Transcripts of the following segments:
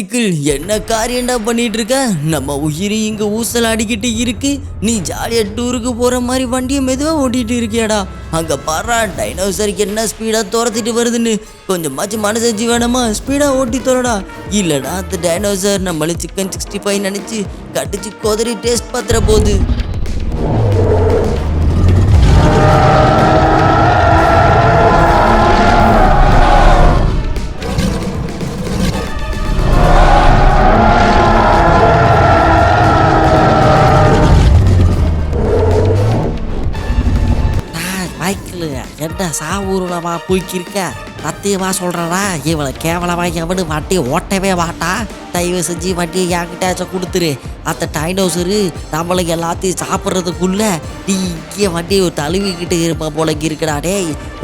Michael என்ன காரியண்டா பண்ணிட்டு இருக்க நம்ம உயிரி இங்க ஊசல் அடிக்கிட்டு இருக்கு. நீ ஜாலியா டூருக்கு போற மாதிரி வண்டியை மெதுவா ஓட்டிட்டு இருக்கியாடா. அங்க பாரு டைனோசருக்கு என்ன ஸ்பீடா துரத்திட்டு வருதுன்னு. கொஞ்சமாச்சும் மனசஞ்சு வேணாமா ஸ்பீடா ஓட்டி தரடா இல்லடா அந்த டைனோசர் நம்மள சிக்கன் சிக்ஸ்டி ஃபைவ் நினைச்சு கடிச்சு கொதறி டேஸ்ட் பாத்திர போகுது என்ன சாவூர்லவா போய்க்கிருக்க. சத்தியமா சொல்கிறடா இவளை கேவலமாக எவனு வண்டி ஓட்டவே மாட்டா. தயவு செஞ்சு வண்டியை என்கிட்ட கொடுத்துரு. அந்த டைனோசரு நம்மளை எல்லாத்தையும் சாப்பிட்றதுக்குள்ள நீ இங்கே வண்டியை தழுவிக்கிட்டு இருப்பா போல இருக்குடா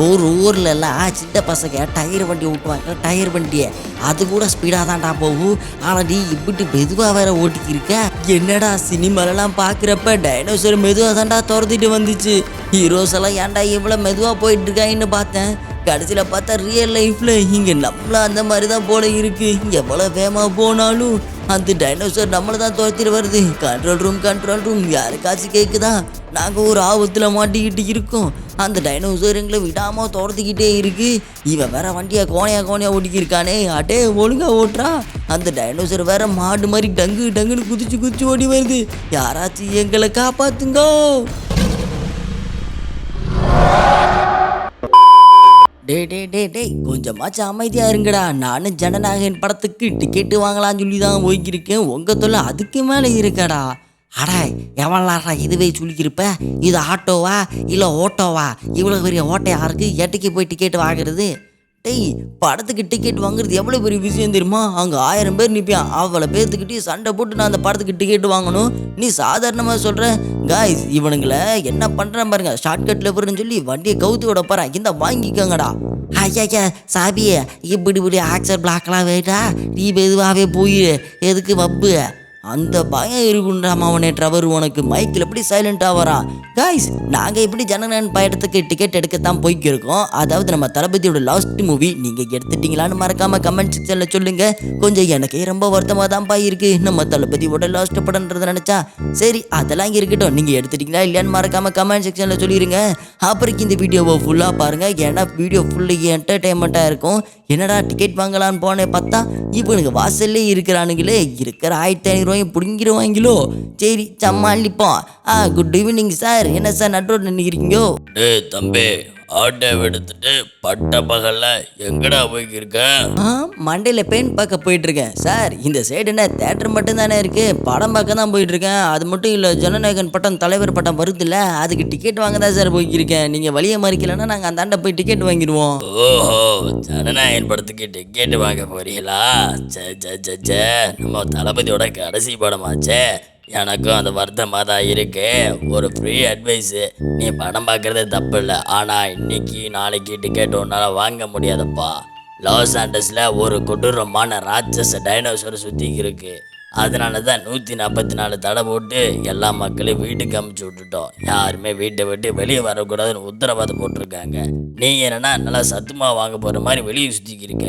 ஒரு ஊரில் எல்லாம் சின்ன பசங்க. டயர் வண்டி ஓட்டுவாங்க. டயர் வண்டியை. அது கூட ஸ்பீடாக தான்டா போகும். ஆனால் நீ இப்படி மெதுவாக வேற ஓட்டிக்கிருக்க? என்னடா சினிமாலெல்லாம் பார்க்குறப்ப டைனோசர் மெதுவாக தான்டா துரத்திட்டு வந்துச்சு. ஹீரோஸ் எல்லாம் ஏன்டா இவ்வளோ மெதுவாக போயிட்டு இருக்காங்கன்னு பார்த்தேன். கடைசியில் பார்த்தா ரியல் லைஃப்பில் இங்கே நம்மளும் அந்த மாதிரி தான் போல இருக்கு. எவ்வளோ வேகமாக போனாலும் அந்த டைனோசர் நம்மளை தான் துரத்திட்டு வருது. கண்ட்ரோல் ரூம் கண்ட்ரோல் ரூம் யாருக்காச்சும் கேட்குதா நாங்கள் ஒரு ஆபத்தில் மாட்டிக்கிட்டு இருக்கோம். அந்த டைனோசர் எங்களை விடாமல் துரத்திக்கிட்டே இருக்கு. இவன் வேற வண்டியை கோணையா கோணையா ஓட்டிக்கிருக்கானே. அட்டே ஒழுங்கா ஓட்டுறா. அந்த டைனோசர் வேற மாடு மாதிரி டங்கு டங்குன்னு குதிச்சு குதிச்சு ஓடி வருது. யாராச்சும் எங்களை காப்பாத்துங்கோ. டே டே டே டேய் கொஞ்சமாச்சும் அமைதியாக இருங்கடா. நானும் ஜனநாயகன் படத்துக்கு டிக்கெட்டு வாங்கலாம்னு சொல்லி தான் போய்க்கிருக்கேன். உங்கள் தொல்லை அதுக்கு மேலே இருக்கடா. அடா எவன்லாடா இதுவே சொல்லிக்கிருப்ப? இது ஆட்டோவா? இல்லை ஓட்டோவா? இவ்வளோ பெரிய ஓட்டை யாருக்கு எட்டுக்கு போய் டிக்கெட் வாங்குறது? டேய் படத்துக்கு டிக்கெட் வாங்குறது எவ்வளோ பெரிய விஷயம் தெரியுமா? அங்கே ஆயிரம் பேர் நிற்பான் அவ்வளோ பேர்த்துக்கிட்டே சண்டை போட்டு நான் அந்த படத்துக்கு டிக்கெட் வாங்கணும். நீ சாதாரணமாக சொல்கிற காய்ஸ் இவனுங்களை என்ன பண்ணுறேன் பாருங்க. ஷார்ட்கட்டில் போகிறேன்னு சொல்லி வண்டியை கவுத்து விட போகிறேன் இந்த வாங்கிக்கோங்கடா. ஐயா சாபியே இப்படி இப்படி ஆக்சர் பிளாக்லாம் வேட்டா நீ மெதுவாகவே போய் எதுக்கு வப்பு? அந்த பயம் இருக்குன்றாம அவனே. ட்ரவர் உனக்கு மைக்கில் எப்படி சைலண்ட் வரான் காய்ஸ் நாங்கள் எப்படி ஜனநாயகன் பயணத்துக்கு டிக்கெட் எடுக்கத்தான் போய்க்கிருக்கோம். அதாவது நம்ம தளபதியோட லாஸ்ட் மூவி நீங்கள் எடுத்துட்டீங்களான்னு மறக்காம கமெண்ட் செக்ஷனில் சொல்லுங்கள் கொஞ்சம் எனக்கே ரொம்ப வருத்தமாக தான்ப்பா இருக்குது நம்ம தளபதியோட லாஸ்ட் படன்றதை நினச்சா சரி அதெல்லாம் இருக்கட்டும். நீங்கள் எடுத்துட்டீங்களா இல்லையான்னு மறக்காமல் கமெண்ட் செக்ஷனில் சொல்லிடுங்க அப்புறம் இந்த வீடியோவை ஃபுல்லாக பாருங்கள் ஏன்னா வீடியோ ஃபுல்லு என்டர்டைன்மெண்ட்டாக இருக்கும். என்னடா டிக்கெட் வாங்கலான்னு போனேன் பார்த்தா இவனுக்கு வாசல்லே இருக்கிறானுங்களே இருக்கிற ஆயிரத்தி ஐநூறுவாயும் பிடிங்கிருவாங்களோ சரி சம்மாளிப்போம் ஆ குட் ஈவினிங் சார் என்ன சார் நடுரோடு நினைக்கிறீங்கோ தம்பி. ஆட்டோ எடுத்துட்டு பட்ட பகல்ல எங்கடா போய்க்கிருக்க? ஆ மண்டையில் பெயின் பார்க்க போயிட்டு இருக்கேன் சார் இந்த சைடு என்ன தேட்டர் மட்டும் தானே இருக்கு? படம் பார்க்க தான் போயிட்டு இருக்கேன் அது மட்டும் இல்லை ஜனநாயகன் பட்டம் தலைவர் பட்டம் வருதுல்ல அதுக்கு டிக்கெட் வாங்க தான் சார் போய்க்கிருக்கேன். நீங்கள் வழியை மறிக்கலைன்னா நாங்கள் அந்த ஆண்டை போய் டிக்கெட் வாங்கிடுவோம். ஓஹோ ஜனநாயகன் படத்துக்கு டிக்கெட் வாங்க போறீங்களா? சே சே சே சே. நம்ம தளபதியோட கடைசி படமாச்சே. எனக்கும் அது வருத்தமாக தான் இருக்கு. ஒரு ஃப்ரீ அட்வைஸு நீ படம் பார்க்கறது தப்பு இல்லை ஆனால் இன்னைக்கு நாளைக்கு டிக்கெட் உன்னால் வாங்க முடியாதப்பா. லாஸ் ஆண்டஸில் ஒரு கொடூரமான ராட்சச டைனோசர் சுற்றி இருக்குது அதனால தான் நூற்றி நாற்பத்தி நாலு தடை போட்டு எல்லா மக்களையும் வீட்டுக்கு அமுச்சு விட்டுட்டோம். யாருமே வீட்டை விட்டு வெளியே வரக்கூடாதுன்னு உத்தரவாதம் போட்டிருக்காங்க. நீ என்னன்னா நல்லா சத்துமா வாங்க போகிற மாதிரி வெளியே சுற்றிக்கிருக்க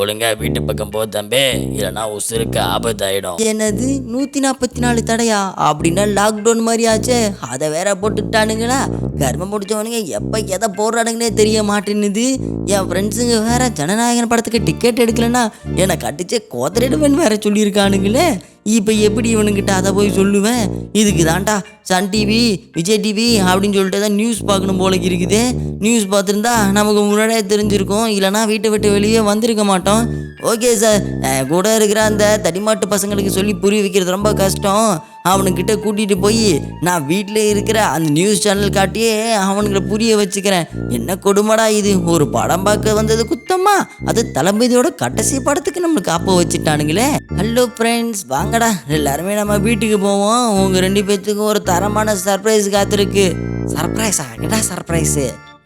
ஒழுங்கா வீட்டு பக்கம் போ தம்பி இல்லைன்னா உசுருக்கு ஆபத்தாயிடும். என்னது? நூற்றி நாற்பத்தி நாலு தடையா? அப்படின்னா லாக்டவுன் மாதிரி ஆச்சு. அதை வேற போட்டுக்கிட்டானுங்களா கர்மம் முடிச்சவனுங்க எப்போ எதை போடுறானுங்கன்னே தெரிய மாட்டேன்னுது. என் ஃப்ரெண்ட்ஸுங்க வேற ஜனநாயகன் படத்துக்கு டிக்கெட் எடுக்கலன்னா என்னை கட்டிச்சே கோதரிடுவேன் வேற சொல்லியிருக்கானுங்களே. இப்போ எப்படி இவனுங்கிட்ட அதை போய் சொல்லுவேன்? இதுக்கு தான்டா சன் டிவி விஜய் டிவி அப்படின்னு சொல்லிட்டு தான் நியூஸ் பார்க்கணும் போல இருக்குது. நியூஸ் பார்த்துருந்தா நமக்கு முன்னாடியே தெரிஞ்சிருக்கும். இல்லைனா வீட்டை விட்டு வெளியே வந்திருக்க மாட்டோம். ஓகே சார் கூட இருக்கிற அந்த தடிமாட்டு பசங்களுக்கு சொல்லி புரிய வைக்கிறது ரொம்ப கஷ்டம். அவனுக்கிட்ட கூட்டிகிட்டு போய் நான் வீட்டில் இருக்கிற அந்த நியூஸ் சேனல் காட்டியே அவனுங்களை புரிய வச்சுக்கிறேன். என்ன கொடுமைடா இது? ஒரு படம் பார்க்க வந்தது குத்தமா? அது தளபதியோட கடைசி படத்துக்கு நம்மளுக்கு அப்போ வச்சுட்டானுங்களே. ஹலோ ஃப்ரெண்ட்ஸ் வாங்கடா. எல்லாருமே நம்ம வீட்டுக்கு போவோம். உங்கள் ரெண்டு பேர்த்துக்கும் ஒரு தரமான சர்ப்ரைஸ் காத்திருக்கு. சர்ப்ரைஸா என்ன சர்ப்ரைஸு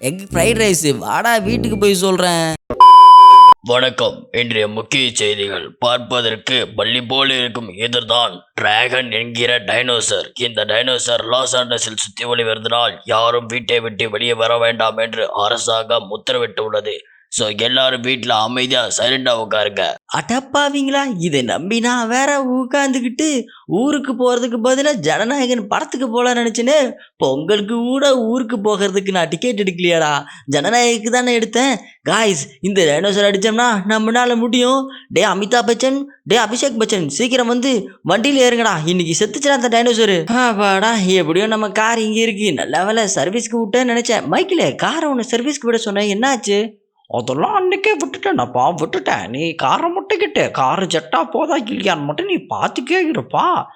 எக் ஃப்ரைட் ரைஸ் வாடா வீட்டுக்கு போய் சொல்கிறேன் வணக்கம். இன்றைய முக்கிய செய்திகள். பார்ப்பதற்கு பள்ளி போல இருக்கும் எதிர்தான் டிராகன் என்கிற டைனோசர் இந்த டைனோசர் லாஸ் ஆண்டஸில் சுத்தி ஒளி வருவதனால் யாரும் வீட்டை விட்டு வெளியே வர வேண்டாம் என்று அரசாங்கம் உத்தரவிட்டுள்ளது. ஸோ எல்லாரும் வீட்டில் அமைதியாக சைலண்டாக உட்காருங்க அடப்பாவீங்களா? இதை நம்பி நான் வேற உட்காந்துக்கிட்டு ஊருக்கு போகிறதுக்கு பதிலாக ஜனநாயகன் படத்துக்கு போகலான்னு நினச்சேன்னு பொங்கலுக்கு கூட ஊருக்கு போகிறதுக்கு நான் டிக்கெட் எடுக்கலையாடா? ஜனநாயகத்துக்கு தானே எடுத்தேன். காய்ஸ் இந்த டைனோசர் அடித்தோம்னா நம்மளால முடியும். டே அமிதாப் பச்சன் டே அபிஷேக் பச்சன் சீக்கிரம் வந்து வண்டியில் ஏறுங்கடா. இன்னைக்கு செத்துச்சுடா அந்த டைனோசர் ஆப்பாடா எப்படியோ நம்ம கார் இங்கே இருக்கு. நல்ல வேலை சர்வீஸ்க்கு விட்டேன்னு நினச்சேன். மைக்கில் காரை ஒன்று சர்வீஸ்க்கு விட சொன்னேன். என்னாச்சு? அதெல்லாம் அன்றைக்கே விட்டுட்டேனப்பா விட்டுட்டேன். நீ காரை முட்டிக்கிட்டு காரு ஜெட்டா போதா இல்லையான்னு மட்டும் நீ பார்த்துக்கே இருப்பா.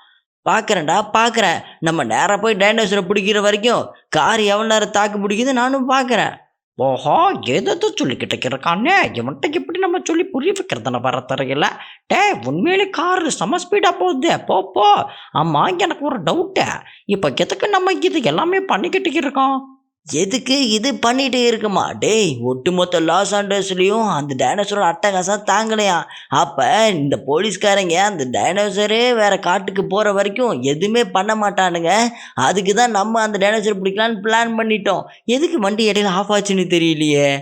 பார்க்குறேன்டா பார்க்குறேன். நம்ம நேராக போய் டைனோசரை பிடிக்கிற வரைக்கும் கார் எவ்வளோ நேரம் தாக்கு பிடிக்குது நானும் பார்க்குறேன். ஓஹோ எதோ சொல்லிக்கிட்டு இருக்கானே இவன்கிட்ட எப்படி நம்ம சொல்லி புரிய வைக்கிறதுன வர தெரியல. டே உண்மையிலே காரு செம ஸ்பீடாக போகுது. போ போ. ஆமாம் எனக்கு ஒரு டவுட்டு இப்போ எதுக்கு நம்ம இது எல்லாமே பண்ணிக்கிட்டு இருக்கோம்? எதுக்கு இது பண்ணிட்டு இருக்குமா? டேய் ஒட்டுமொத்த லாஸ் ஆண்டர்ஸ்லேயும் அந்த டைனோசரோட அட்டகாசம் தாங்கலையா? அப்போ இந்த போலீஸ்காரங்க அந்த டைனோசரே வேற காட்டுக்கு போகிற வரைக்கும் எதுவுமே பண்ண மாட்டானுங்க. அதுக்கு தான் நம்ம அந்த டைனோசர் பிடிக்கலான்னு பிளான் பண்ணிட்டோம். எதுக்கு வண்டி இடையில ஆஃப் ஆச்சுன்னு தெரியலையே?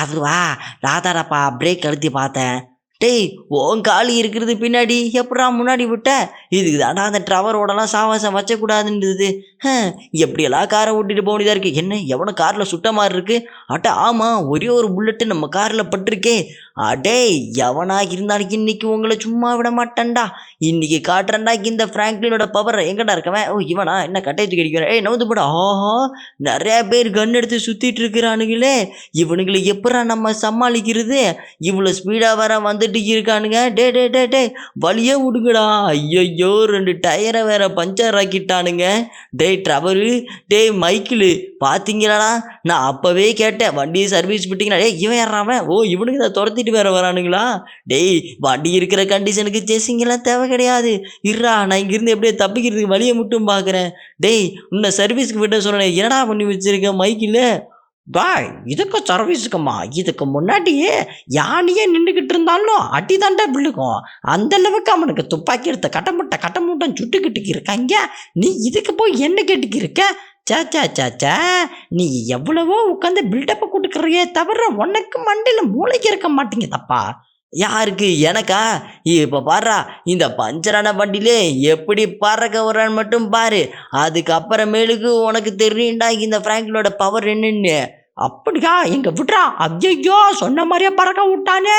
அதுவா ராதாடாப்பா பிரேக் அழுத்தி பார்த்தேன். டேய் ஓன் காலி இருக்கிறது பின்னாடி எப்படா முன்னாடி விட்ட? இதுக்கு தாண்டா அந்த ட்ரவரோடலாம் சாவாசம் வச்சக்கூடாதுன்றது. எப்படியெல்லாம் காரை ஓட்டிட்டு போக வேண்டியதாக இருக்குது என்ன எவனோ காரில் சுட்ட மாதிரி இருக்கு? அட்ட ஆமாம் ஒரே ஒரு புல்லட்டு நம்ம காரில் பட்டிருக்கே. அடே எவனா இருந்தாலும் இன்னைக்கு உங்களை சும்மா விட மாட்டேன்டா. இன்னைக்கு காட்டுறேன்டா இந்த ஃப்ராங்க்லினோட பவர் எங்கடா இருக்கவன்? ஓ இவனா? என்ன கட்டை தூக்கி அடிக்கிறேன் ஏய் நவுந்து போட. ஆஹா நிறைய பேர் கன் எடுத்து சுற்றிட்டு இருக்கிறானுங்களே. இவனுங்களை எப்படா நம்ம சமாளிக்கிறது? இவ்வளோ ஸ்பீடாக வர வந்து வந்துட்டு இருக்கானுங்க டே டே டே டே வழியே விடுங்கடா. ஐயையோ ரெண்டு டயரை வேற பஞ்சர் ஆக்கிட்டானுங்க. டேய் ட்ரவரு டேய் மைக்கிளு பார்த்தீங்களாடா நான் அப்போவே கேட்டேன். வண்டி சர்வீஸ் விட்டீங்களா டேய் இவன் யாராவன் ஓ இவனுக்கு இதை துரத்திட்டு வேற வரானுங்களா? டேய் வண்டி இருக்கிற கண்டிஷனுக்கு சேசிங்கெல்லாம் தேவை கிடையாது. இருடா நான் இங்கிருந்து எப்படியே தப்பிக்கிறதுக்கு வழியை மட்டும் பார்க்குறேன் டேய் உன்னை சர்வீஸ்க்கு விட்ட சொன்னேன். என்னடா பண்ணி வச்சிருக்கேன் மைக்கில் பாய் இதுக்கு சர்வீஸுக்குமா இதுக்கு முன்னாடியே யானையே நின்றுக்கிட்டு இருந்தாலும் அடி தாண்டா விழுகும். அந்த அளவுக்கு அவனுக்கு துப்பாக்கி எடுத்த கட்டமுட்டை கட்டமுட்டம் சுட்டுக்கிட்டு இருக்காங்க. நீ இதுக்கு போய் என்ன கேட்டுக்கு இருக்க? சாச்சா சே நீ எவ்வளவோ உட்காந்து பில்டப்பை கொடுக்குறியே தவிர உனக்கு மண்டையில் மூளைக்கு இருக்க மாட்டேங்குதப்பா யாருக்கு? எனக்கா? இப்போ பாடுறா இந்த பஞ்சரான வண்டியிலே எப்படி பறக்க வர்றான்னு மட்டும் பாரு. அதுக்கப்புறமேலுக்கு உனக்கு தெரியும்டா இந்த ஃப்ராங்கிலோட பவர் என்னன்னு. அப்படியா? எங்க விட்றா. ஐயோ சொன்ன மாதிரியே பறக்க விட்டானே.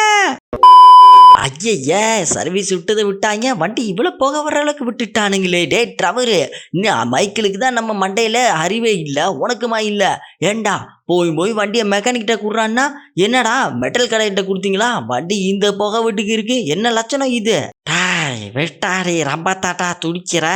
ஐயய்ய சர்வீஸ் விட்டதை விட்டாங்க. வண்டி இவ்வளோ போக வர அளவுக்கு விட்டுட்டானுங்களே. டே ட்ரவரு இன்னும் மைக்கிளுக்கு தான் நம்ம மண்டையில் அறிவே இல்லை உனக்குமா இல்லை? ஏண்டா போய் போய் வண்டியை மெக்கானிக்கிட்ட கொடுறான்னா என்னடா மெட்டல் கடைகிட்ட கொடுத்தீங்களா? வண்டி இந்த புகை வீட்டுக்கு இருக்கு. என்ன லட்சணம் இது? வெட்டாரி ரம்பத்தாட்டா துடிக்கிற.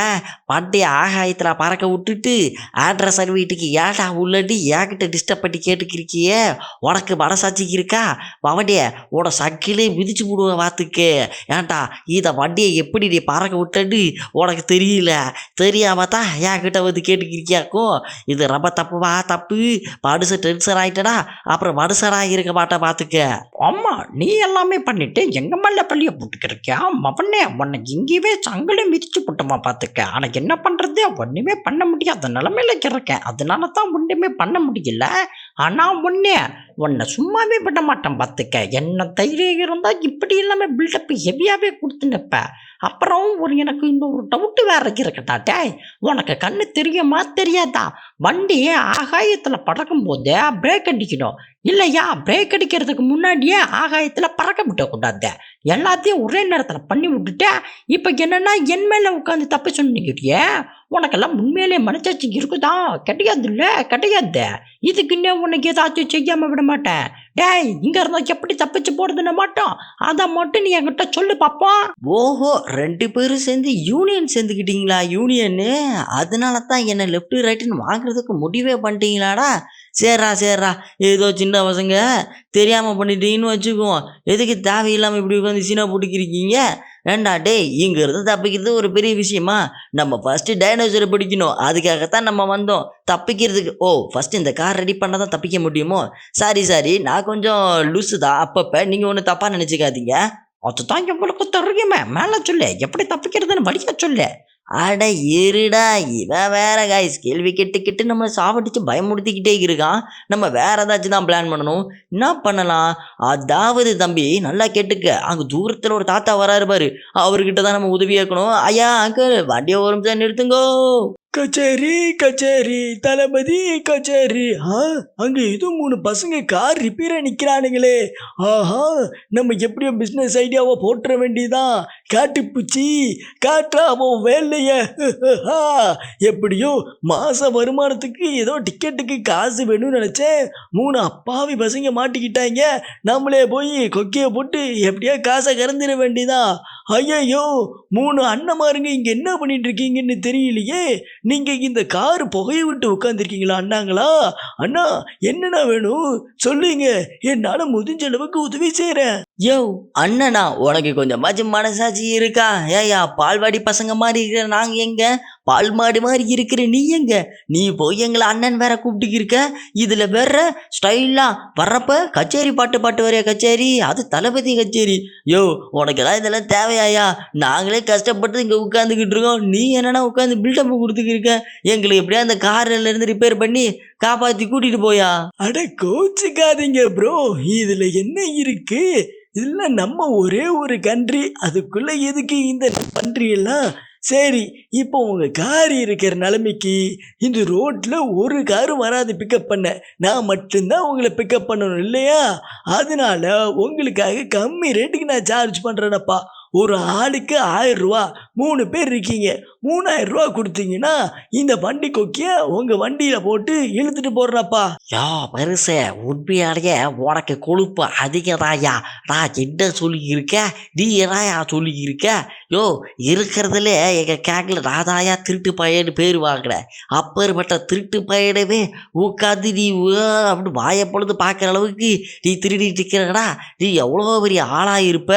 வண்டி ஆகாயத்தில் பறக்க விட்டுட்டு ஆட்ரஸ் வீட்டுக்கு ஏடா உள்ளடி ஏகிட்ட டிஸ்டர்ப் பண்ணி கேட்டுக்கிருக்கியே? உனக்கு மனசாட்சிக்கு இருக்கா? பவனிய உன சக்கிலே மிதிச்சு விடுவேன் வாத்துக்கு ஏன்டா இதை வண்டியை எப்படி நீ பறக்க விட்டன்னு உனக்கு தெரியல. தெரியாம தான் என்கிட்ட வந்து கேட்டுக்கிருக்கியாக்கும். இது ரொம்ப தப்புவா தப்பு. மனுஷன் டென்ஷன் ஆயிட்டனா? அப்புறம் மனுஷனாக இருக்க மாட்டேன் பார்த்துக்க. ஆமாம் நீ எல்லாமே பண்ணிட்டு எங்கள் மேல பள்ளியை போட்டுக்கிறியா மவனே உன்னை இங்கேயே சங்கிலும் மிதிச்சு போட்டோமா பார்த்துக்க. ஆனால் என்ன பண்ணுறது ஒன்றுமே பண்ண முடியாத. நிலமையில இருக்கேன். அதனால தான் ஒன்றுமே பண்ண முடியல. ஆனால் ஒன்னே உன்னை சும்மாவே விட மாட்டேன் பார்த்துக்க. என்ன தைரியம் இருந்தால் இப்படி இல்லாமல் பில்டப் ஹெவியாகவே கொடுத்துனப்ப அப்புறம் ஒரு எனக்கு இன்னொரு டவுட்டு வேற இருக்கட்டாட்டே உனக்கு கண்ணு தெரியுமா தெரியாதா? வண்டி ஆகாயத்தில் பறக்கும் போது பிரேக் அடிக்கணும். இல்லையா? பிரேக் அடிக்கிறதுக்கு முன்னாடியே ஆகாயத்தில் பறக்க விட்டக்கூடாது எல்லாத்தையும் ஒரே நேரத்தில் பண்ணி விட்டுட்டு இப்போ என்னென்னா என் மேலே உட்காந்து தப்பு சொன்னீங்க உனக்கெல்லாம் உண்மையிலே மனசாட்சி இருக்குதா? கிடையாது இல்லை கிடையாது. இதுக்குன்னே உனக்கு ஏதாச்சும் செய்யாமல் விட மாட்டேன். டேய் இங்கே இருந்தா எப்படி தப்பிச்சு போடுதுன்னு மாட்டோம். அதை மட்டும் நீ என்கிட்ட சொல்லு பாப்போம் ஓஹோ ரெண்டு பேரும் சேர்ந்து யூனியன் சேர்ந்துக்கிட்டீங்களா யூனியன்னு அதனால தான் என்னை லெஃப்ட் ரைட்டுன்னு வாங்குறதுக்கு முடிவே பண்ணிட்டீங்களாடா. சேர்றா சேர்றா. ஏதோ சின்ன பசங்க தெரியாமல் பண்ணிட்டீங்கன்னு வச்சுக்குவோம். எதுக்கு தேவையில்லாமல் இப்படி உட்காந்து சீனா போட்டுக்கிருக்கீங்க ஏண்டா டேய் இங்கேருந்து தப்பிக்கிறது ஒரு பெரிய விஷயமா? நம்ம ஃபஸ்ட்டு டைனோசரை பிடிக்கணும். அதுக்காகத்தான் நம்ம வந்தோம். தப்பிக்கிறதுக்கு ஓ ஃபஸ்ட்டு இந்த கார் ரெடி பண்ணால் தான் தப்பிக்க முடியுமோ? சாரி சாரி நான் கொஞ்சம் லூஸு தான். அப்பப்போ நீங்கள் ஒன்றும் தப்பாக நினச்சிக்காதீங்க. அதுதான் எவ்வளோக்கு தெரியுமே மேலே சொல்லு. எப்படி தப்பிக்கிறதுன்னு வழியா சொல்லு. அட இருடா இவன் வேற காய்ஸ் கேள்வி கேட்டு கேட்டு நம்மளை சாவடிச்சு பயமுறுத்திக்கிட்டே இருக்கான். நம்ம வேற ஏதாச்சும் தான் பிளான் பண்ணணும். என்ன பண்ணலாம்? அதாவது தம்பி நல்லா கேட்டுக்க. அங்கே தூரத்தில் ஒரு தாத்தா வராரு பாரு. அவர்கிட்ட தான் நம்ம உதவி கேட்கணும். ஐயா அங்கிள் வண்டியை ஒரு நிமிஷம் நிறுத்துங்கோ. கச்சேரி கச்சேரி தளபதி கச்சேரி. ஆ அங்கே ஏதோ மூணு பசங்க கார் ரிப்பேராக நிற்கிறானுங்களே ஆஹா நம்ம எப்படியோ பிஸ்னஸ் ஐடியாவை போட்டுற வேண்டியதான் காட்டுப்பூச்சி காட்டாமோ வேலைய எப்படியோ மாத வருமானத்துக்கு ஏதோ டிக்கெட்டுக்கு காசு வேணும்னு நினச்சேன். மூணு அப்பாவி பசங்க மாட்டிக்கிட்டாங்க. நம்மளே போய் கொக்கியை போட்டு எப்படியோ காசை கறந்துட வேண்டியதான் ஐயையோ மூணு அண்ணமாருங்க இங்கே என்ன பண்ணிட்டு இருக்கீங்கன்னு தெரியலையே. நீங்கள் இந்த கார் புகையை விட்டு உட்காந்துருக்கீங்களா அண்ணாங்களா? அண்ணா என்னண்ணா வேணும்? சொல்லுங்க என்னால் முடிஞ்ச அளவுக்கு உதவி செய்கிறேன் யோ அண்ணனா உனக்கு கொஞ்சமாச்சும் மனசாட்சி இருக்கா? ஏயா பால்வாடி பசங்க மாதிரி இருக்கிற நாங்கள் எங்கே? பால் மாடு மாதிரி இருக்கிற நீ எங்க? நீ போய் எங்களை அண்ணன் வேற கூப்பிட்டு இருக்க. இதுல வேற ஸ்டைலா வர்றப்ப கச்சேரி பாட்டு பாட்டு வரைய கச்சேரி? அது தளபதி கச்சேரி. யோ உனக்கெல்லாம் இதெல்லாம் தேவையாயா? நாங்களே கஷ்டப்பட்டு இங்க உட்காந்துக்கிட்டு இருக்கோம். நீ என்னன்னா உட்காந்து பில்டப் கொடுத்துக்கிருக்க எங்களுக்கு எப்படியா அந்த கார்ல இருந்து ரிப்பேர் பண்ணி காப்பாத்தி கூட்டிட்டு போயா? அட கோச்சுக்காதீங்க ப்ரோ இதுல என்ன இருக்கு? இதெல்லாம் நம்ம ஒரே ஒரு கண்ட்ரி அதுக்குள்ள எதுக்கு இந்த கண்ட்ரியெல்லாம் சரி இப்போ உங்கள் கார் இருக்கிற நிலைமைக்கு இந்த ரோட்டில் ஒரு காரும் வராது பிக்கப் பண்ண. நான் மட்டும்தான் உங்களை பிக்கப் பண்ணணும் இல்லையா? அதனால உங்களுக்காக கம்மி ரேட்டுக்கு நான் சார்ஜ் பண்ணுறேனப்பா ஒரு ஆளுக்கு ஆயிரம் ரூபா மூணு பேர் இருக்கீங்க மூணாயிரரூவா கொடுத்தீங்கன்னா இந்த வண்டி கொக்கிய உங்கள் வண்டியில் போட்டு இழுத்துட்டு போடுறப்பா யா பெருசே உண்மையாலேயே உனக்கு கொழுப்பு அதிகதாயா நான் என்ன சொல்லியிருக்க? நீ என்னயா சொல்லியிருக்க? யோ இருக்கிறதுல எங்கள் கேங்கில் நாதாயா திருட்டு பையன்னு பேர் வாங்கினேன் அப்பேற்பட்ட திருட்டு பையனவே உட்காந்து நீ உ- அப்படின்னு வாயை பொழுது பார்க்குற அளவுக்கு நீ திருடிட்டு இருக்கிறடா. நீ எவ்வளோ பெரிய ஆளாக இருப்ப?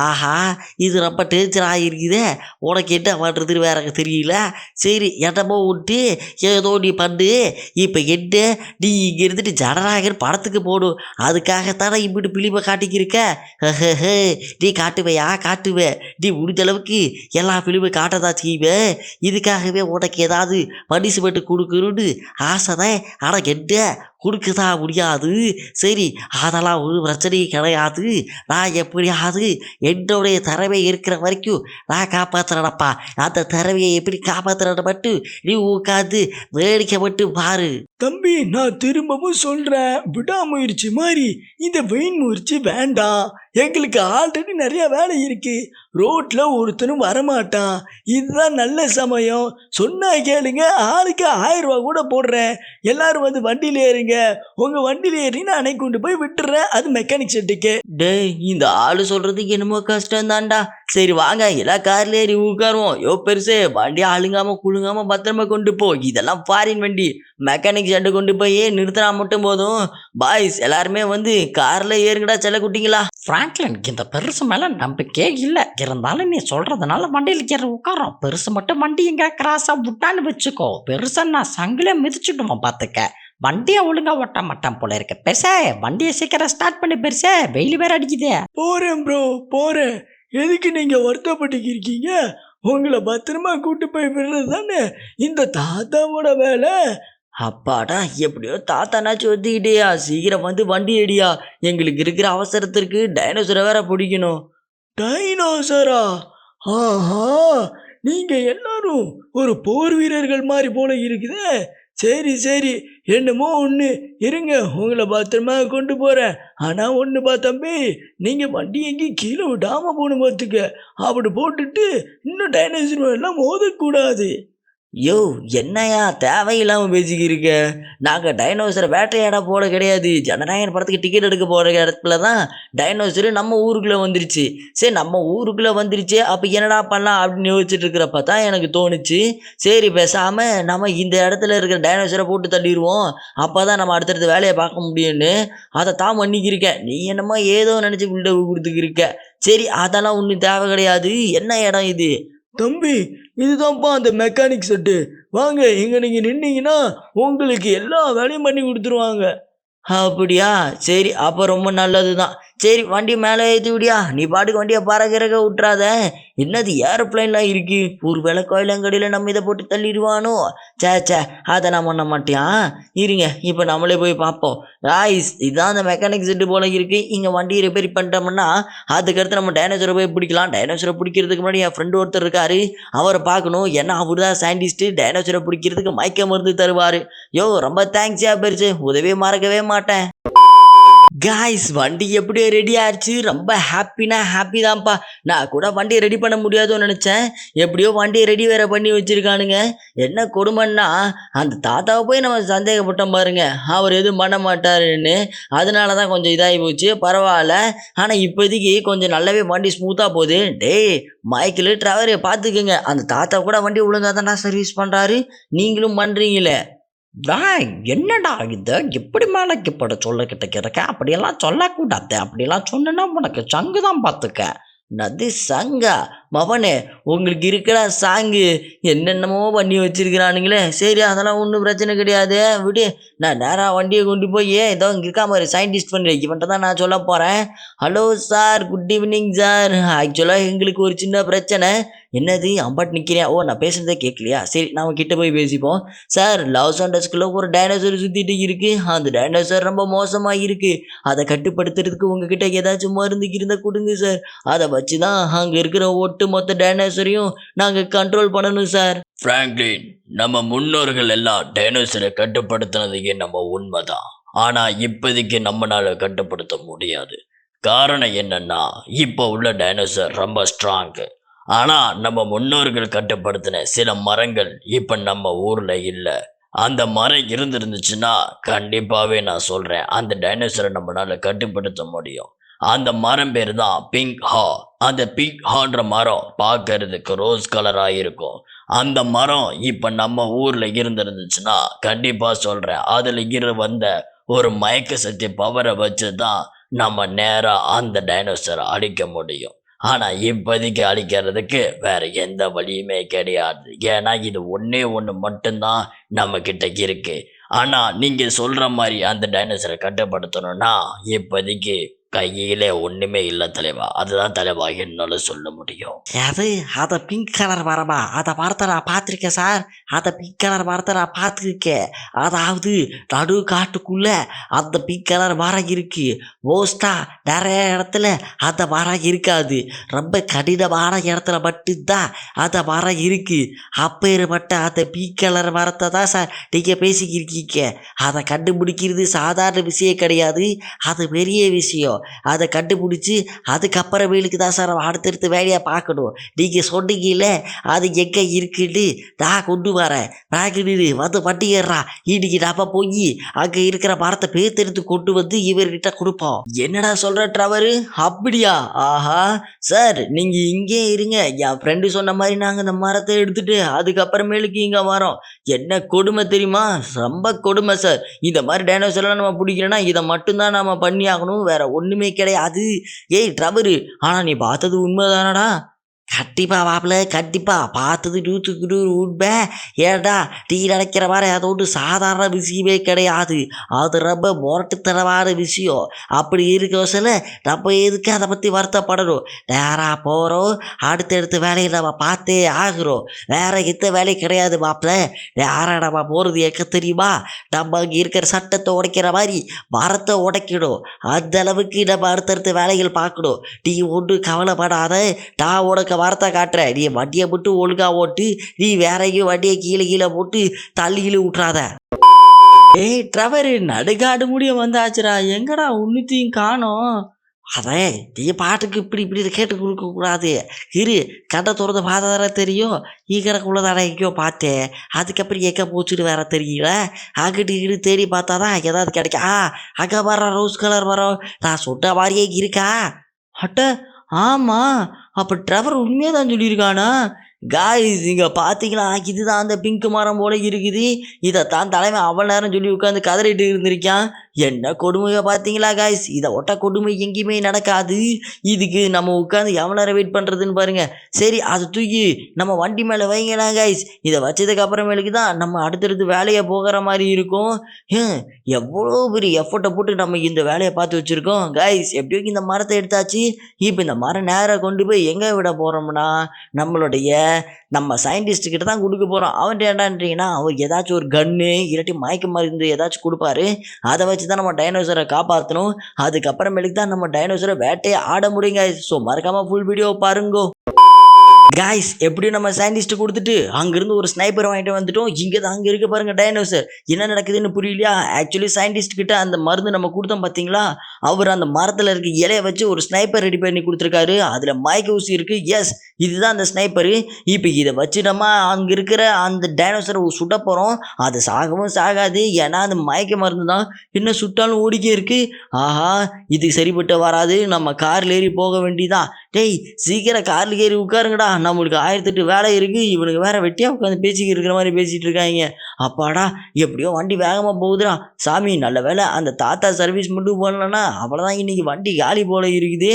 ஆஹா இது ரொம்ப டேஞ்சர் ஆகிருக்குதே உனக்கு என்ன பண்ணுறதுன்னு வேற எனக்கு தெரியல. சரி என்னமோ விட்டு ஏதோ நீ பண்ணு. இப்போ என்ன? நீ இங்கே இருந்துட்டு ஜனநாயகர் படத்துக்கு போகணும் அதுக்காகத்தானே இப்படி பிலிமை காட்டிக்கிருக்க? ஹஹஹே. நீ காட்டுவையா? காட்டுவே. நீ முடிஞ்ச அளவுக்கு எல்லா பிலிமும் காட்டதான் செய்வேன் இதுக்காகவே உனக்கு ஏதாவது பனிஷ்மெண்ட் கொடுக்கணும்னு ஆசைதான் ஆனால் என்ன? கொடுக்குதா முடியாது. சரி அதெல்லாம் ஒரு பிரச்சனையும் கிடையாது. நான் எப்படியாவது என்னுடைய திறமை இருக்கிற வரைக்கும் நான் காப்பாற்றுறேனப்பா அந்த திறமையை எப்படி காப்பாற்றுறேன்னு மட்டும் நீ உட்காந்து வேடிக்கை மட்டும் பாரு. தம்பி நான் திரும்பவும் சொல்கிறேன் விடாமுயற்சி மாதிரி. இந்த வெயின் முயற்சி வேண்டாம். எங்களுக்கு ஆல்ரெடி நிறையா வேலை இருக்குது ரோட்டில் ஒருத்தனும் வரமாட்டான். இதுதான் நல்ல சமயம். சொன்னால் கேளுங்க. ஆளுக்கு ஆயிரம் கூட போடுறேன். எல்லாரும் வந்து வண்டியில் ஏறுங்க. உங்கள் வண்டியில் ஏறி நான் அன்னைக்கு கொண்டு போய் விட்டுறேன். அது மெக்கானிக் செட்டுக்கு டேய் இந்த ஆள் சொல்கிறதுக்கு என்னமோ கஷ்டம் தான்டா சரி வாங்க எல்லா கார்ல ஏறி உட்காருவோம். யோ பெருசு வண்டி அழுங்காம குழுங்காம பத்திரமா கொண்டு போ. இதெல்லாம் ஃபாரின் வண்டி. மெக்கானிக் ஷெட்டு கொண்டு போய் நிறுத்தினா மட்டும் போதும்? பாய்ஸ் எல்லாருமே வந்து கார்ல ஏறுங்கடா செல்ல குட்டிங்களா? ஃப்ராங்க்லின் இந்த பெருசு மேல நம்பிக்கையே இல்லை. இருந்தாலும் நீ சொல்றதுனால வண்டியில் ஏற உட்காரோம் பெருசு மட்டும் வண்டி எங்க கிராஸா விட்டான்னு வச்சுக்கோ. பெருசா நான் சங்கிலே மிதிச்சுட்டுமா பார்த்துக்க வண்டியை ஒழுங்கா ஓட்ட மாட்டான் போல இருக்கு. பெருசே வண்டியை சீக்கிரம் ஸ்டார்ட் பண்ணி பெருசே. வெயில் வேற அடிக்குதே. போறேன் ப்ரோ போறேன். எதுக்கு நீங்கள் வருத்தப்பட்டுக்கிருக்கீங்க? உங்களை பத்திரமா கூட்டு போய் விடுறது தானே இந்த தாத்தாவோட வேலை. அப்பாடா எப்படியோ தாத்தானாச்சு வந்துக்கிட்டேயா சீக்கிரம் வந்து வண்டி அடியா எங்களுக்கு இருக்கிற அவசரத்திற்கு டைனோசரை வேற பிடிக்கணும். டைனோசரா ஆஹா நீங்கள் எல்லாரும் ஒரு போர் வீரர்கள் மாதிரி போல இருக்குதே. சரி சரி. என்னமோ ஒன்று இருங்க உங்களை பத்திரமா கொண்டு போகிறேன் ஆனால் ஒன்று தம்பி நீங்கள் வண்டி எங்கேயும் கீழே விடாமல் போகணும் பார்த்துக்க. அப்படி போட்டுட்டு இன்னும் டைனோசர் எல்லாம் மோதக்கூடாது. யோ என்னையா தேவையில்லாமல் பேசிக்கிருக்க? நாங்கள் டைனோசரை வேட்டையாட போட கிடையாது. ஜனநாயகன் படத்துக்கு டிக்கெட் எடுக்க போகிற இடத்துல தான் டைனோசர் நம்ம ஊருக்குள்ளே வந்துருச்சு. சரி நம்ம ஊருக்குள்ளே வந்துருச்சு. அப்போ என்னடா பண்ணலாம் அப்படின்னு யோசிச்சுட்டு இருக்கிறப்ப தான் எனக்கு தோணுச்சு. சரி பேசாமல் நம்ம இந்த இடத்துல இருக்கிற டைனோசரை போட்டு தள்ளிடுவோம். அப்போ தான் நம்ம அடுத்தடுத்த வேலையை பார்க்க முடியும்னு அதை தான் பண்ணிக்கிருக்கேன். நீ என்னமோ ஏதோ நினச்சி பில்டப் கொடுத்துக்கிருக்க. சரி அதெல்லாம் ஒன்றும் தேவை கிடையாது. என்ன இடம் இது? தம்பி இதுதான்ப்பா அந்த மெக்கானிக் செட்டு வாங்க இங்கே நீங்கள் நின்னீங்கன்னா உங்களுக்கு எல்லா வேலையும் பண்ணி கொடுத்துருவாங்க. அப்படியா? சரி அப்போ ரொம்ப நல்லது தான் சரி வண்டி மேலே ஏற்றி விடியா? நீ பாட்டுக்கு வண்டியை பறக்கிறக்க விட்றாத என்னது ஏரோப்ளைன்லாம் இருக்கு. ஒரு வேலை கோயிலங்கடியில் நம்ம இதை போட்டு தள்ளிடுவானோ? சே சே அதை நான் பண்ண மாட்டியான் இருங்க இப்போ நம்மளே போய் பார்ப்போம். ராய்ஸ் இதுதான் அந்த மெக்கானிக் செட்டு போல இருக்குது இங்கே வண்டியை ரிப்பேர் பண்ணிட்டோம்னா அதுக்கடுத்து நம்ம டைனோசரை போய் பிடிக்கலாம். டைனோசரை பிடிக்கிறதுக்கு முன்னாடி என் ஃப்ரெண்டு ஒருத்தர் இருக்காரு. அவரை பார்க்கணும். ஏன்னா அவர் தான் சயின்டிஸ்ட்டு டைனோசரை பிடிக்கிறதுக்கு மயக்க மருந்து தருவார். யோ ரொம்ப தேங்க்ஸ்யா பெருசு. உதவியை மறக்கவே மாட்டேன். காய்ஸ் வண்டி எப்படியோ ரெடி ஆயிடுச்சு ரொம்ப ஹாப்பினா ஹாப்பி தான்ப்பா. நான் கூட வண்டியை ரெடி பண்ண முடியாதோன்னு நினச்சேன். எப்படியோ வண்டியை ரெடி வேற பண்ணி வச்சிருக்கானுங்க. என்ன கொடுமைன்னா அந்த தாத்தாவை போய் நம்ம சந்தேகப்பட்டோம் பாருங்க. அவர் எதுவும் பண்ண மாட்டாருன்னு. அதனால தான் கொஞ்சம் இதாகி போச்சு. பரவாயில்ல. ஆனால் இப்போதைக்கு கொஞ்சம் நல்லாவே வண்டி ஸ்மூத்தாக போகுது. டேய் மைக்கிள் டிராவரை பார்த்துக்குங்க. அந்த தாத்தா கூட வண்டி ஒழுங்காக தானே சர்வீஸ் பண்ணுறாரு நீங்களும் பண்ணுறீங்களே டேய் என்னடா இது? எப்படி மேலைக்கு பட சொல்ல கிட்ட அப்படியெல்லாம் சொல்லக்கூடாது. அப்படிலாம் சொன்னா உனக்கு சங்கு தான் பார்த்துக்க. நது சங்கா? மவனே உங்களுக்கு இருக்கிற சாங்கு என்னென்னமோ பண்ணி வச்சிருக்கிறானுங்களே. சரி அதெல்லாம் ஒன்றும் பிரச்சனை கிடையாது. விடு. நான் நேராக வண்டியை கொண்டு போய் ஏதோ இங்கே இருக்கா மாதிரி சயின்டிஸ்ட் பண்ணி. இவன்ட்டு தான் நான் சொல்ல போகிறேன் hello sir good evening sir ஆக்சுவலாக எங்களுக்கு ஒரு சின்ன பிரச்சனை. என்னது அம்பாட் நிற்கிறேன் ஓ நான் பேசுனதே கேட்கலையா? சரி நாம கிட்ட போய் பேசிப்போம். சார் லவ் சண்டஸ்குள்ளே ஒரு டைனோசர் சுற்றிட்டு இருக்கு. அந்த டைனோசர் ரொம்ப மோசமாக இருக்கு. அதை கட்டுப்படுத்துறதுக்கு உங்ககிட்ட ஏதாச்சும் மருந்து இருந்தால் கொடுங்க சார். அதை வச்சு தான் அங்கே இருக்கிற ஒட்டு மொத்த டைனோசரையும் நாங்கள் கண்ட்ரோல் பண்ணணும் சார். பிராங்க்லின் நம்ம முன்னோர்கள் எல்லாம் டைனோசரை கட்டுப்படுத்தினதுக்கு நம்ம உண்மைதான். ஆனா இப்போதைக்கு நம்மளால கட்டுப்படுத்த முடியாது. காரணம் என்னன்னா இப்போ உள்ள டைனோசர் ரொம்ப ஸ்ட்ராங்கு ஆனால் நம்ம முன்னோர்கள் கட்டுப்படுத்தின சில மரங்கள் இப்போ நம்ம ஊரில் இல்லை. அந்த மரம் இருந்திருந்துச்சுன்னா கண்டிப்பாகவே நான் சொல்கிறேன் அந்த டைனோசரை நம்மளால் கட்டுப்படுத்த முடியும். அந்த மரம் பேர் தான் பிங்க் ஹா அந்த பிங்க் ஹான்ற மரம் பார்க்கறதுக்கு ரோஸ் கலராக இருக்கும். அந்த மரம் இப்போ நம்ம ஊரில் இருந்திருந்துச்சுன்னா கண்டிப்பாக சொல்கிறேன் அதில் இரு வந்த ஒரு மயக்க சக்தி பவரை வச்சு தான் நம்ம நேராக அந்த டைனோசரை அழிக்க முடியும். ஆனால் இப்போதைக்கு அழிக்கிறதுக்கு வேறு எந்த வழியுமே கிடையாது. ஏன்னா இது ஒன்றே ஒன்று மட்டும்தான் நம்ம இருக்குது ஆனால் நீங்கள் சொல்கிற மாதிரி அந்த டைனோசரை கட்டுப்படுத்தணும்னா இப்போதைக்கு கையிலே ஒன்றுமே இல்லை தலைவா. அதுதான் தலைவா என்னால் சொல்ல முடியும். அது அதை பிங்க் கலர் மரமா அதை மரத்தை நான் பார்த்துருக்கேன் சார் அதை பிங்க் கலர் மரத்தை நான் பார்த்துருக்கேன். அதாவது நடு காட்டுக்குள்ள அந்த பிங்க் கலர் மரம் இருக்கு. மோஸ்டா நிறைய இடத்துல அந்த மரம் இருக்காது. ரொம்ப கடினமான இடத்துல மட்டும்தான் அந்த மரம் இருக்கு. அப்பேற்பட்ட அந்த பிங்க் கலர் மரத்தை தான் சார் நீங்கள் பேசிக்கிருக்கீங்க. அதை கண்டுபிடிக்கிறது சாதாரண விஷயம் கிடையாது. அது பெரிய விஷயம். அதை கண்டுபிடிச்சி அதுக்கப்புறமேலுக்கு தான் சார் அடுத்தடுத்து வேலையை பார்க்கணும். நீங்கள் சொன்னீங்கல்ல அது எங்கே இருக்குன்னு நான் கொண்டு வரேன். ராகினி வந்து வண்டி இன்னைக்கு நம்ம போய் அங்கே இருக்கிற மரத்தை பேத்தெடுத்து கொண்டு வந்து இவர்கிட்ட கொடுப்போம். என்னடா சொல்கிற ட்ரவரு அப்படியா? ஆஹா சார் நீங்கள் இங்கே இருங்க. என் ஃப்ரெண்டு சொன்ன மாதிரி நாங்கள் இந்த மரத்தை எடுத்துகிட்டு அதுக்கப்புறமேலுக்கு இங்கே வரோம். என்ன கொடுமை தெரியுமா? ரொம்ப கொடுமை சார். இந்த மாதிரி டைனோசர்லாம் நம்ம பிடிக்கலன்னா இதை மட்டும்தான் நம்ம பண்ணி ஆகணும் வேற ஒன்றுமே கிடையாது. ஏய் ட்ரவரு. ஆனால் நீ பார்த்தது உண்மைதானடா? கண்டிப்பாக மாப்பிள்ள கண்டிப்பா. பார்த்தது நூற்றுக்கு நூறு உண்மை. ஏடா நீ நினைக்கிற மாதிரி அது ஒன்றும் சாதாரண விஷயமே கிடையாது. அது ரொம்ப முரட்டுத்தனமான விஷயம். அப்படி இருக்க சில நம்ம எதுக்கு அதை பற்றி வருத்தப்படணும்? நேராக போகிறோம் அடுத்தடுத்த வேலையை நம்ம பார்த்தே ஆகிறோம். வேறு எந்த வேலையும் கிடையாது மாப்பிள்ள. நேராக நம்ம போகிறது எங்கே தெரியுமா? நம்ம அங்கே இருக்கிற சட்டத்தை உடைக்கிற மாதிரி மரத்தை உடைக்கணும். அந்த அளவுக்கு நம்ம அடுத்தடுத்த வேலைகள் பார்க்கணும். நீ ஒன்றும் கவலைப்படாத. நான் உனக்கு மரத்தை காட்டுற. நீ வண்டியை மட்டும் ஒழுங்கா ஓட்டு. நீ வேற எங்கேயும் வண்டியை கீழே கீழே போட்டு தள்ளி கீழே விட்றாத ஏய் ட்ரவரு நடுகாடு முடிய வந்தாச்சுடா. எங்கடா உன்னித்தையும் காணோம்? அதே நீ பாட்டுக்கு இப்படி இப்படி இதை கேட்டு கொடுக்கக்கூடாது இரு கண்ணை திறந்து பார்த்தா தானே தெரியும். ஈக்கறக்குள்ள தானே எங்கேயோ பார்த்தேன் அதுக்கப்புறம் எங்கே போச்சுன்னு வேற தெரியல. அங்கிட்டு இங்கிட்டு தேடி பார்த்தா தான் ஏதாவது கிடைக்கும். ஆ அங்கே வர ரோஸ் கலர் வரோம் நான் சொன்ன மாதிரியே இருக்கா? அட்ட ஆமாம் அப்போ ட்ரவர் உண்மையாக தான் சொல்லியிருக்கானா? காய்ஸ் இங்கே பார்த்தீங்களா இதுதான் அந்த பிங்க் மரம் போல இருக்குது. இதை தான் தலைமை அவ்வளோ நேரம் சொல்லி உட்காந்து கதறிட்டு இருந்திருக்கான். என்ன கொடுமையை பார்த்தீங்களா காய்ஸ் இதை ஒட்ட கொடுமை எங்கேயுமே நடக்காது. இதுக்கு நம்ம உட்காந்து எவ்வளோ நேரம் வெயிட் பண்ணுறதுன்னு பாருங்கள் சரி அதை தூக்கி நம்ம வண்டி மேலே வைங்களா காய்ஸ் இதை வச்சதுக்கு அப்புறமேலுக்கு தான் நம்ம அடுத்தடுத்து வேலையை போகிற மாதிரி இருக்கும். எவ்வளோ பெரிய எஃபர்ட்டை போட்டு நம்ம இந்த வேலையை பார்த்து வச்சுருக்கோம். காய்ஸ் எப்படியோ இந்த மரத்தை எடுத்தாச்சு. இப்போ இந்த மரம் நேராக கொண்டு போய் எங்கே விட போகிறோம்னா நம்மளுடைய நம்ம சயின்டிஸ்ட் கிட்ட தான் கொடுக்க போகிறோம் அவன்கிட்ட என்னன்றீங்கன்னா அவர் ஏதாச்சும் ஒரு கன்று இல்லாட்டி மயக்க மருந்து ஏதாச்சும் கொடுப்பாரு. அதை வச்சு தான் நம்ம டைனோசரை காப்பாற்றணும் அதுக்கப்புறமேலுக்கு தான் நம்ம டைனோசரை வேட்டையை ஆட முடியுங்க. ஸோ மறக்காமல் ஃபுல் வீடியோ பாருங்கோ. காய்ஸ் எப்படியும் நம்ம சயின்டிஸ்ட் கொடுத்துட்டு அங்கேருந்து ஒரு ஸ்னைப்பர் வாங்கிட்டு வந்துட்டோம்? இங்கே தான் அங்கே இருக்க பாருங்க டைனோசர் என்ன நடக்குதுன்னு புரியலையா? ஆக்சுவலி சயின்டிஸ்ட் கிட்ட அந்த மருந்து நம்ம கொடுத்தோம் பார்த்தீங்களா அவர் அந்த மரத்தில் இருக்க இலையை வச்சு ஒரு ஸ்னைப்பர் ரெடி பண்ணி கொடுத்துருக்காரு. அதில் மயக்க ஊசி இருக்குது எஸ் இதுதான் அந்த ஸ்னைப்பரு இப்போ இதை வச்சு நம்ம அங்கே இருக்கிற அந்த டைனோசரை சுட போகிறோம் அது சாகவும் சாகாது. ஏன்னா அந்த மயக்க மருந்து தான் என்ன சுட்டாலும் ஓடிக்கே இருக்கு. ஆஹா இது சரிப்பட்டு வராது. நம்ம கார்ல ஏறி போக வேண்டியதான் டேய் சீக்கிரம் காரில் ஏறி உட்காருங்கடா. நம்மளுக்கு ஆயிரத்தெட்டு வேலை இருக்குது இவனுக்கு வேறு வெட்டியாக உட்காந்து பேசிக்கிட்டு இருக்கிற மாதிரி பேசிகிட்டு இருக்காங்க. அப்பாடா எப்படியோ வண்டி வேகமாக போகுதுடா. சாமி நல்ல வேலை அந்த தாத்தா சர்வீஸ் மட்டும் பண்ணலன்னா அவ்வளோதான் இன்றைக்கி வண்டி காலி போல இருக்குது.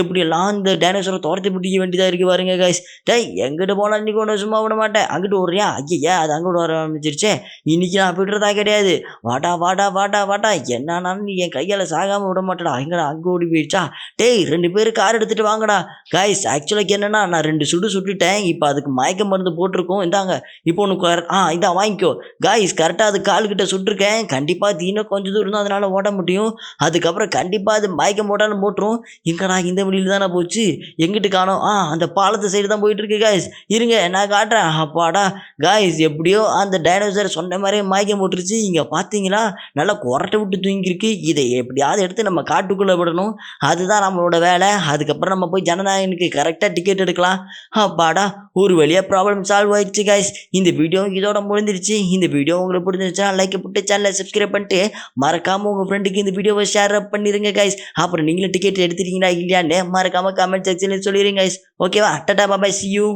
எப்படியெல்லாம் இந்த டைனோசரை துரத்தி பிடிக்க வேண்டியதாக இருக்குது பாருங்க கைஸ் டேய் எங்கிட்ட போனால் இன்னைக்கு ஒன்று சும்மா விட மாட்டேன். அங்கிட்டு ஓடுறியா? ஐயா அது அங்கிட்டு வர ஆரம்பிச்சிருச்சே. இன்றைக்கி நான் விடுறதா கிடையாது. வாடா வாடா வாடா வாடா. என்னன்னாலும் நீ என் கையால் சாகாமல் விட மாட்டேடா. எங்கடா அங்கே ஓடி போயிடுச்சா டேய் ரெண்டு பேரும் கார் எடுத்துகிட்டு வாங்கடா. காய்ஸ் ஆக்சுவலாக என்னன்னா நான் ரெண்டு சுடு சுட்டுட்டேன். இப்போ அதுக்கு மயக்க மருந்து போட்டிருக்கோம். இந்தாங்க இப்போ உனக்கு கர ஆ இதான் வாங்கிக்கோ. காய்ஸ் கரெக்டாக அது கால்கிட்ட சுட்டிருக்கேன். கண்டிப்பாக அது இன்னும் கொஞ்சம் தூரம் தான் அதனால் ஓட முடியும். அதுக்கப்புறம் கண்டிப்பாக அது மயக்கம் போட்டாலும் போட்டுரும். எங்கடா இந்த வழியில் தானே போச்சு? எங்கிட்டு காணோம்? ஆ அந்த பாலத்து சைடு தான் போயிட்டுருக்கு காய்ஸ் இருங்க நான் காட்டுறேன். அப்பாடா. காய்ஸ் எப்படியோ அந்த டைனோசர் சொன்ன மாதிரியே மயக்கம் போட்டுருச்சு. இங்கே பார்த்தீங்களா நல்லா குரட்டை விட்டு தூங்கியிருக்கு. இதை எப்படியாவது எடுத்து நம்ம காட்டுக்குள்ளே விடணும். அதுதான் நம்மளோட வேலை. அதுக்கப்புறம் நம்ம போய் ஜனநாயகனுக்கு கரெக்டாக டிக்கெட் எடுக்கலாம். அப்பாடா ஒரு வழியாக ப்ராப்ளம் சால்வ் ஆயிடுச்சு கைஸ் இந்த வீடியோ இதோட முடிஞ்சிருச்சு. இந்த வீடியோ உங்களுக்கு பிடிச்சிருச்சா லைக் போட்டு சேனலை சப்ஸ்கிரைப் பண்ணிட்டு மறக்காமல் உங்கள் ஃப்ரெண்டுக்கு இந்த வீடியோவை ஷேர் பண்ணிடுங்க கைஸ் அப்புறம் நீங்களும் டிக்கெட் எடுத்துட்டீங்களா இல்லையான்னு மறக்காமல் கமெண்ட் செக்ஷனில் சொல்லிடுங்க கைஸ் ஓகேவா டட்டா பாபாய் சி யூ